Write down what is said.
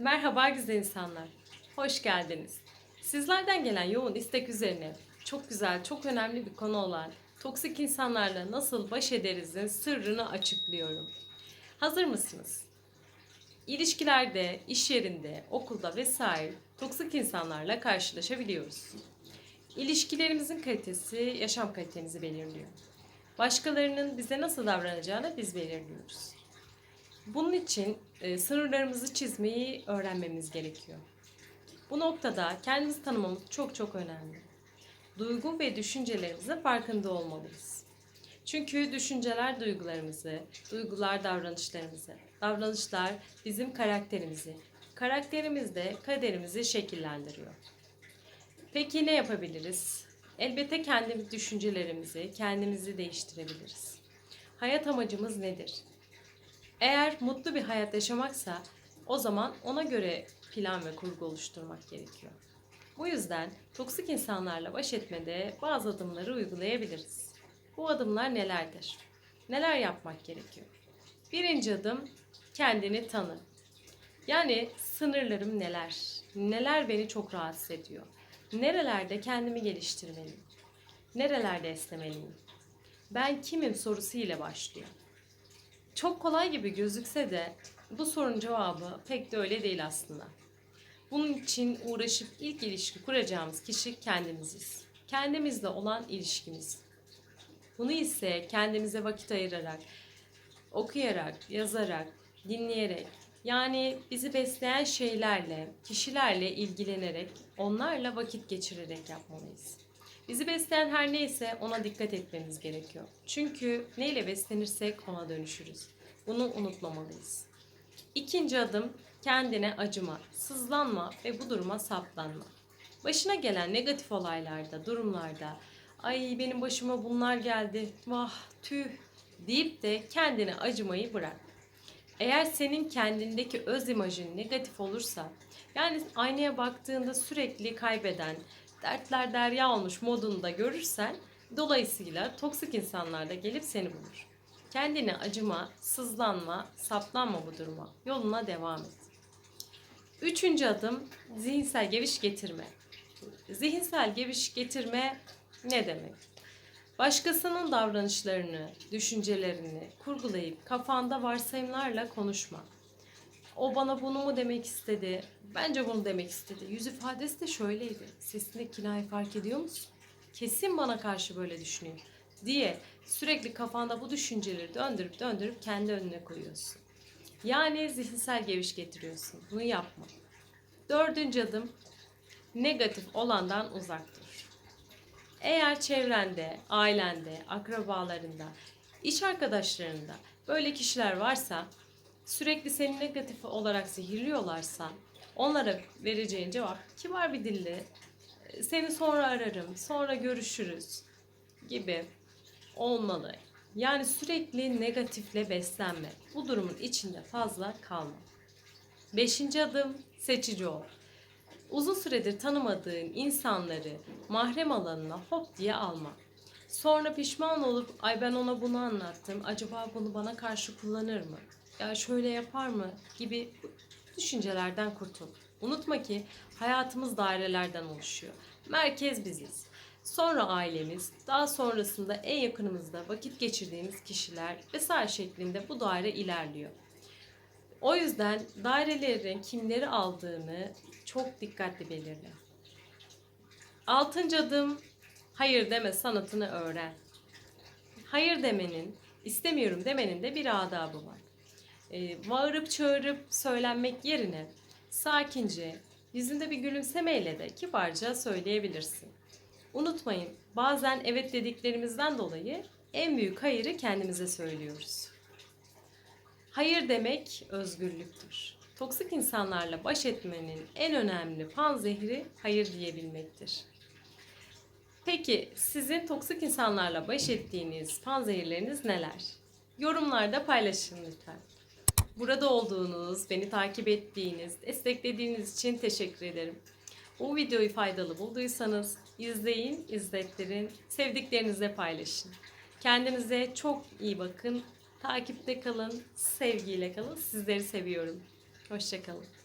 Merhaba güzel insanlar. Hoş geldiniz. Sizlerden gelen yoğun istek üzerine çok güzel, çok önemli bir konu olan toksik insanlarla nasıl baş ederizin sırrını açıklıyorum. Hazır mısınız? İlişkilerde, iş yerinde, okulda vesaire toksik insanlarla karşılaşabiliyoruz. İlişkilerimizin kalitesi yaşam kalitemizi belirliyor. Başkalarının bize nasıl davranacağını biz belirliyoruz. Bunun için e, sınırlarımızı çizmeyi öğrenmemiz gerekiyor. Bu noktada kendimizi tanımamız çok çok önemli. Duygu ve düşüncelerimizin farkında olmalıyız. Çünkü düşünceler duygularımızı, duygular davranışlarımızı, davranışlar bizim karakterimizi, karakterimiz de kaderimizi şekillendiriyor. Peki ne yapabiliriz? Elbette kendi düşüncelerimizi, kendimizi değiştirebiliriz. Hayat amacımız nedir? Eğer mutlu bir hayat yaşamaksa o zaman ona göre plan ve kurgu oluşturmak gerekiyor. Bu yüzden toksik insanlarla baş etmede bazı adımları uygulayabiliriz. Bu adımlar nelerdir? Neler yapmak gerekiyor? Birinci adım kendini tanı. Yani sınırlarım neler? Neler beni çok rahatsız ediyor? Nerelerde kendimi geliştirmeliyim? Nerelerde esnemeliyim? Ben kimim sorusu ile başlıyor. Çok kolay gibi gözükse de bu sorunun cevabı pek de öyle değil aslında. Bunun için uğraşıp ilk ilişki kuracağımız kişi kendimiziz. Kendimizle olan ilişkimiz. Bunu ise kendimize vakit ayırarak, okuyarak, yazarak, dinleyerek, yani bizi besleyen şeylerle, kişilerle ilgilenerek, onlarla vakit geçirerek yapmalıyız. Bizi besleyen her neyse ona dikkat etmemiz gerekiyor. Çünkü neyle beslenirsek ona dönüşürüz. Bunu unutmamalıyız. İkinci adım kendine acıma, sızlanma ve bu duruma saplanma. Başına gelen negatif olaylarda, durumlarda ay benim başıma bunlar geldi, vah tüh deyip de kendine acımayı bırak. Eğer senin kendindeki öz imajın negatif olursa, yani aynaya baktığında sürekli kaybeden, dertler derya olmuş modunda görürsen, dolayısıyla toksik insanlar da gelip seni bulur. Kendine acıma, sızlanma, saplanma bu duruma. Yoluna devam et. Üçüncü adım zihinsel geviş getirme. Zihinsel geviş getirme ne demek? Başkasının davranışlarını, düşüncelerini kurgulayıp kafanda varsayımlarla konuşma. O bana bunu mu demek istedi? Bence bunu demek istedi. Yüz ifadesi de şöyleydi. Sesinde kinayı fark ediyor musun? Kesin bana karşı böyle düşünüyor diye sürekli kafanda bu düşünceleri döndürüp döndürüp kendi önüne koyuyorsun. Yani zihinsel geviş getiriyorsun. Bunu yapma. Dördüncü adım negatif olandan uzak dur. Eğer çevrende, ailende, akrabalarında, iş arkadaşlarında böyle kişiler varsa sürekli seni negatif olarak zehirliyorlarsa onlara vereceğin cevap kibar bir dille seni sonra ararım, sonra görüşürüz gibi olmalı. Yani sürekli negatifle beslenme. Bu durumun içinde fazla kalma. Beşinci adım seçici ol. Uzun süredir tanımadığın insanları mahrem alanına hop diye alma. Sonra pişman olup ay ben ona bunu anlattım. Acaba bunu bana karşı kullanır mı? Ya şöyle yapar mı? gibi düşüncelerden kurtul. Unutma ki hayatımız dairelerden oluşuyor. Merkez biziz. Sonra ailemiz, daha sonrasında en yakınımızda vakit geçirdiğimiz kişiler vesaire şeklinde bu daire ilerliyor. O yüzden dairelerin kimleri aldığını çok dikkatli belirle. Altıncı adım hayır deme sanatını öğren. Hayır demenin, istemiyorum demenin de bir adabı var. Ee, bağırıp çağırıp söylenmek yerine sakince, yüzünde bir gülümsemeyle de kibarca söyleyebilirsin. Unutmayın, bazen evet dediklerimizden dolayı en büyük hayırı kendimize söylüyoruz. Hayır demek özgürlüktür. Toksik insanlarla baş etmenin en önemli panzehri hayır diyebilmektir. Peki sizin toksik insanlarla baş ettiğiniz panzehirleriniz neler? Yorumlarda paylaşın lütfen. Burada olduğunuz, beni takip ettiğiniz, desteklediğiniz için teşekkür ederim. Bu videoyu faydalı bulduysanız izleyin, izlettirin, sevdiklerinizle paylaşın. Kendinize çok iyi bakın. Takipte kalın, sevgiyle kalın. Sizleri seviyorum. Hoşçakalın.